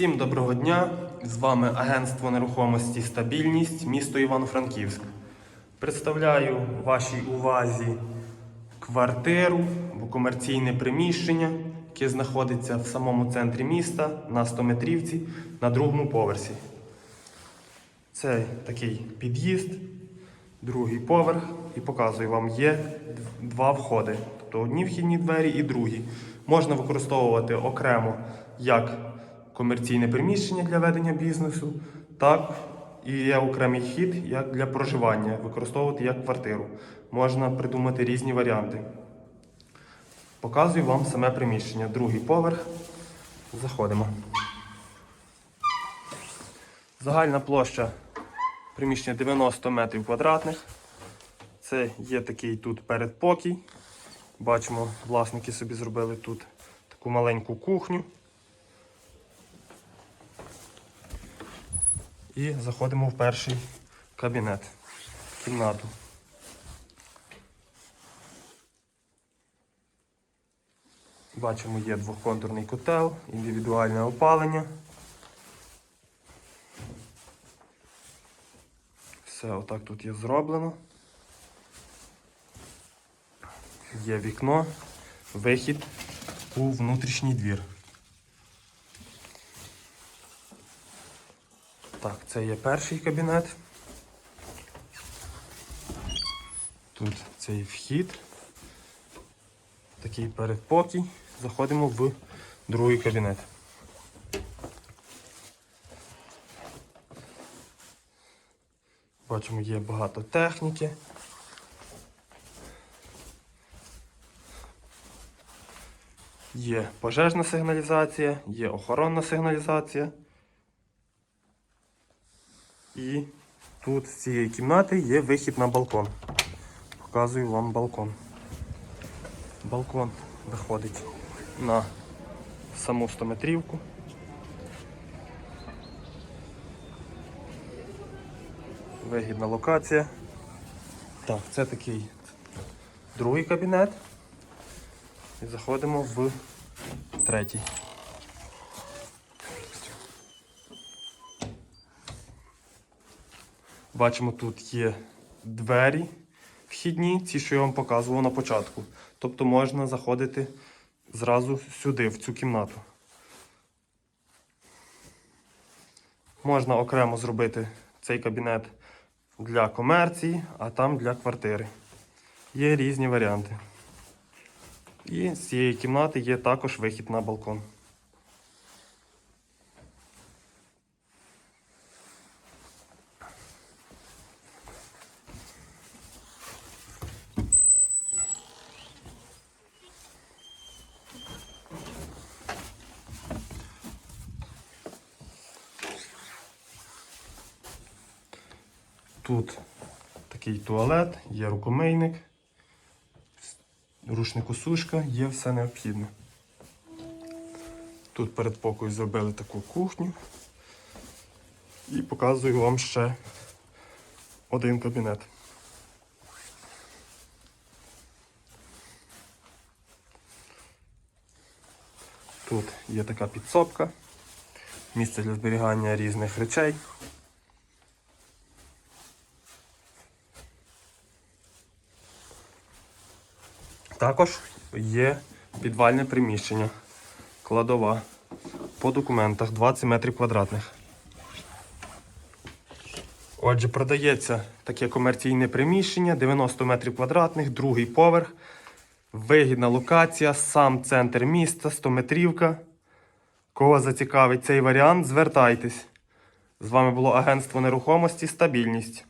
Всім доброго дня! З вами агентство нерухомості Стабільність, місто Івано-Франківськ. Представляю вашій увазі квартиру або комерційне приміщення, яке знаходиться в самому центрі міста на 100 метрівці на другому поверсі. Це такий під'їзд, другий поверх, і показую вам, є два входи. Тобто одні вхідні двері і другі. Можна використовувати окремо як комерційне приміщення для ведення бізнесу, так і є окремий вхід як для проживання, використовувати як квартиру. Можна придумати різні варіанти. Показую вам саме приміщення. Другий поверх. Заходимо. Загальна площа приміщення 90 метрів квадратних. Це є такий тут передпокій. Бачимо, власники собі зробили тут таку маленьку кухню. І заходимо в перший кабінет, кімнату. Бачимо, є двохконтурний котел, індивідуальне опалення. Все отак тут є зроблено. Є вікно, вихід у внутрішній двір. Так, це є перший кабінет. Тут цей вхід. Такий передпокій. Заходимо в другий кабінет. Бачимо, є багато техніки. Є пожежна сигналізація, є охоронна сигналізація. І тут з цієї кімнати є вихід на балкон. Показую вам балкон. Балкон виходить на саму 100-метрівку. Вигідна локація. Так, це такий другий кабінет. І заходимо в третій. Бачимо, тут є двері вхідні, ці, що я вам показував на початку. Тобто можна заходити зразу сюди, в цю кімнату. Можна окремо зробити цей кабінет для комерції, а там для квартири. Є різні варіанти. І з цієї кімнати є також вихід на балкон. Тут такий туалет, є рукомийник, рушникосушка, є все необхідне. Тут перед покою зробили таку кухню. І показую вам ще один кабінет. Тут є така підсобка, місце для зберігання різних речей. Також є підвальне приміщення, кладова по документах 20 метрів квадратних. Отже, продається таке комерційне приміщення 90 метрів квадратних, другий поверх, вигідна локація, сам центр міста, 100 метрівка. Кого зацікавить цей варіант, звертайтесь. З вами було агентство нерухомості Стабільність.